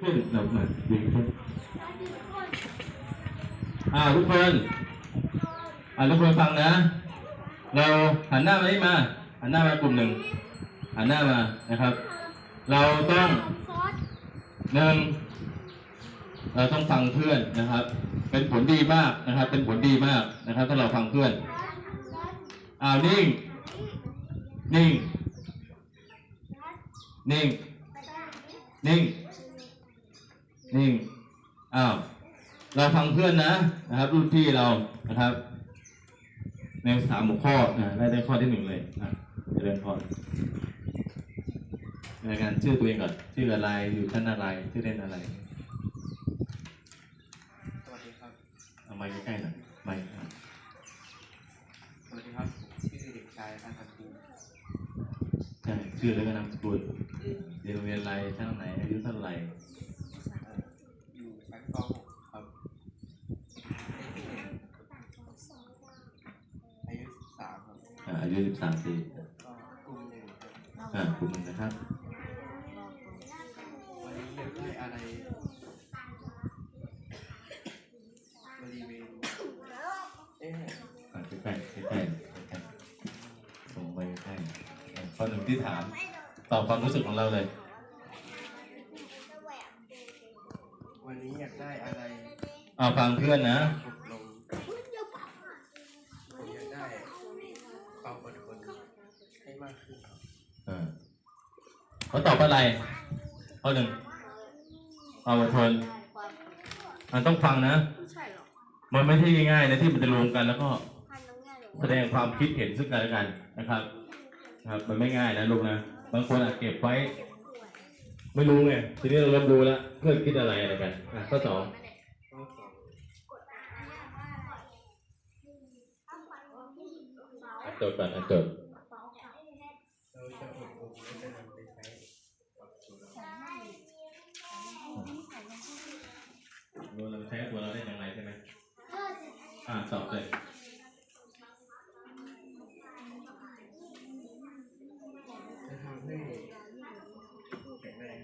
ขึ้นหนักหนักดีขึ้นอ่าทุกคนอ่าทุกคนฟังนะ เราหันหน้ามานี่มา หันหน้ามากลุ่มหนึ่ง หันหน้ามานะครับ เราต้องหนึ่งเราต้องฟังเพื่อนนะครับ เป็นผลดีมากนะครับ เป็นผลดีมากนะครับ ถ้าเราฟังเพื่อนอ้าวนิ่ง นิ่ง นิ่ง นิ่ง นิ่งอ้าวเราฟังเพื่อนนะนะครับ รุ่นพี่เรานะครับ ในสามหัวข้ออ่าได้ได้ข้อที่หนึ่งเลยอะเจริญพรรายงานชื่อตัวเองก่อนชื่ออะไรอยู่ชั้นอะไรชื่อเล่นอะไรสวัสดีครับเอาไม้ใกล้ๆหน่อยไม้อะสวัสดีครับชื่อเด็กชายพันธ์ภูมิใช่ชื่อแล้วก็นามสกุลเรียนโรงเรียนอะไรชั้นไหนอายุเท่าไหร่อยู่ชั้น ป .6 ครับอายุ13ครับอ่าอายุสิบสามปีก็กลุ่มหนึ่งครับอ่ากลุ่มหนึ่งนะครับ วันนี้อยากได้อะไรบริเวณเอ๊ะอ่าใกล้ๆใกล้ๆใกล้ๆส่งไปใกล้ๆอะข้อหนึ่งที่ถามตอบความรู้สึกของเราเลย เอาฟังเพื่อนนะอบรมผมอยากได้ความอดทนให้มากขึ้นครับอ่าเขาตอบอะไรข้อหนึ่งเอาอดทนมันต้องฟังนะ มันไม่ใช่ง่ายๆนะที่มันจะรวมกันแล้วก็แสดงความคิดเห็นซึ่งกันและกันนะครับ ครับ มันไม่ง่ายนะลูกนะ บางคนอาจเก็บไว้ ไม่รู้ไง ทีนี้เรารับรู้แล้วเพื่อนคิดอะไรอะไรกันอะข้อสอง จทย์ก่อนอะโจทย์เราจะอบรมและจะนำไปใช้กับตัวเราตัวเราใช้กับตัวเราได้อย่างไรใช่ไหมอ่าตอบเลยจะทำให้แข็งแรง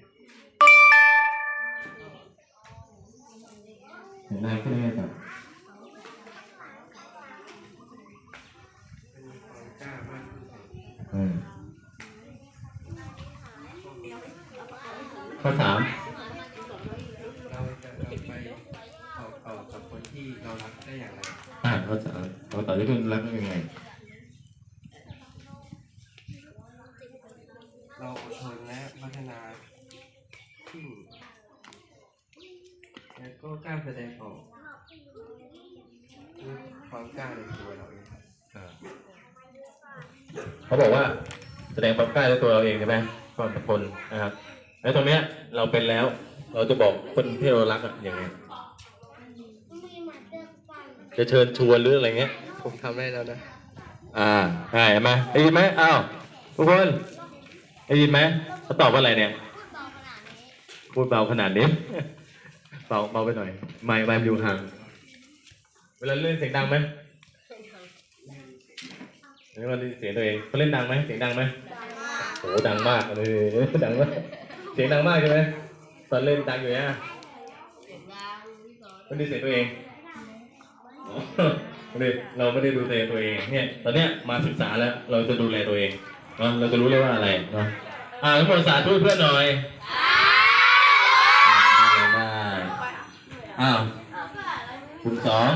เห็นได้ขึ้นได้ก่อนจะมีความกล้ามากขึ้นครับ อืม ข้อสามเราจะนำไปบอกต่อกับคนที่เรารักได้อย่างไรอ่าข้อสามข้อต่อที่คุณรักยังไง เราอดทนและพัฒนาขึ้นและก็กล้าแสดงออกด้วยความกล้าในตัวเราเองครับอ่าเขาบอกว่าแสดงความกล้าในตัวเราเองใช่ไหมความอดทนนะครับ แล้วตรงเนี้ยเราเป็นแล้ว เราจะบอกคนที่เรารักอะยังไงจะเชิญชวนหรืออะไรเงี้ย ผมทำได้แล้วนะ อ่าใช่ไหมได้ยินไหมอ้าวทุกคนได้ยินไหมเขาตอบว่าอะไรเนี่ย พูดเบาขนาดนี้เบาเบาไปหน่อย ไม่ไม่อยู่ห่าง เวลาเล่นเสียงดังไหมเวลาเล่นเสียงตัวเองเขาเล่นดังไหมเสียงดังไหมโหดังมากเลยดังมาก เสียงดังมากใช่ไหมตอนเล่นดังอยู่เนี่ยไม่ได้เสียงตัวเองไม่ได้เราไม่ได้ดูแลตัวเอง เนี่ย ตอนเนี้ยมาศึกษาแล้ว เราจะดูแลตัวเองเนาะเราจะรู้เลยว่าอะไรเนาะอ่าทุกคนสาธุเพื่อนหน่อยได้อ้าวคุณสอง